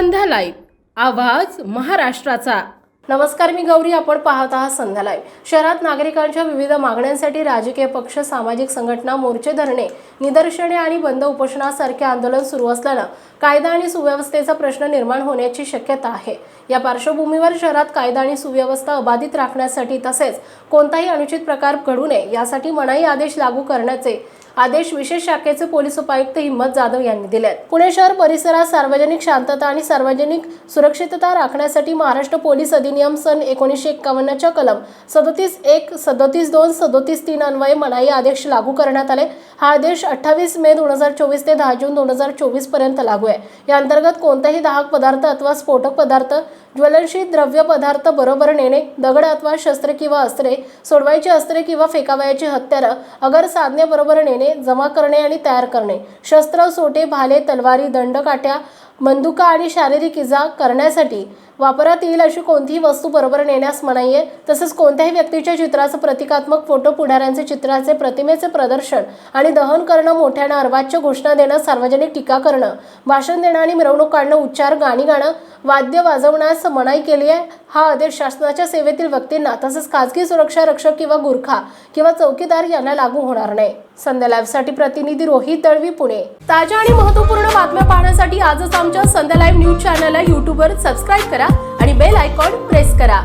संध्या live आवाज महाराष्ट्राचा. नमस्कार मी गौरी. आपण पाहत आहात संध्या लाईव्ह शहरात नागरिकांच्या विविध मागण्यांसाठी राजकीय पक्ष सामाजिक संघटना मोर्चे धरणे निदर्शने आणि बंद उपोषणासारखे आंदोलन सुरू असल्यानं कायदा आणि सुव्यवस्थेचा प्रश्न निर्माण होण्याची शक्यता आहे. या पार्श्वभूमीवर शहरात कायदा आणि सुव्यवस्था अबाधित राखण्यासाठी तसेच कोणताही अनुचित प्रकार घडू नये यासाठी मनाई आदेश लागू करण्याचे आदेश विशेष शाखेचे पोलीस उपायुक्त हिम्मत जाधव यांनी दिले पुणे शहर परिसरात सार्वजनिक शांतता आणि सार्वजनिक सुरक्षितता राखण्यासाठी महाराष्ट्र पोलीस अधिनियम सन एकोणीसशे एक्कावन्नच्या कलम सदोतीस एक सदोतीस दोन सदोतीस तीन अन्वये मनाई आदेश लागू करण्यात आले. हा आदेश अठ्ठावीस मे दोन हजार चोवीस ते दहा जून दोन हजार चोवीसपर्यंत लागू आहे. या अंतर्गत कोणताही दाहक पदार्थ अथवा स्फोटक पदार्थ ज्वलनशील द्रव्य पदार्थ बरोबर नेणे दगड अथवा शस्त्रे किंवा अस्त्रे सोडवायची अस्त्रे किंवा फेकावयाची हत्यारं अगर साधने बरोबर नेणे जमा करणे आणि तयार करणे शस्त्र सोटे भाले तलवारी दंडकाठ्या बंदुका आणि शारीरिक इजा करण्यासाठी वापरात येईल अशी कोणतीही वस्तू बरोबर नेण्यास मनाई आहे. तसेच कोणत्याही व्यक्तीच्या चित्राचं प्रतिकात्मक फोटो पुढाऱ्यांचे चित्राचे प्रतिमेचे प्रदर्शन आणि दहन करणं मोठ्यानं अर्वाच्य घोषणा देणं सार्वजनिक टीका करणं भाषण देणं आणि मिरवणूक काढणं उच्चार गाणी गाणं वाद्य वाजवण्यास मनाई केली आहे. हा आदेश शासनाच्या सेवेतील व्यक्तींना तसंच खाजगी सुरक्षा रक्षक किंवा गुरखा किंवा चौकीदार यांना लागू होणार नाही. संध्या लाईव्हसाठी प्रतिनिधी रोहित दळवी पुणे. ताज्या आणि महत्त्वपूर्ण बातम्या पाहण्यासाठी आजच आमच्या संध्या लाईव्ह न्यूज चॅनलला यूट्यूबवर सबस्क्राईब करा आणि बेल आयकॉन प्रेस करा.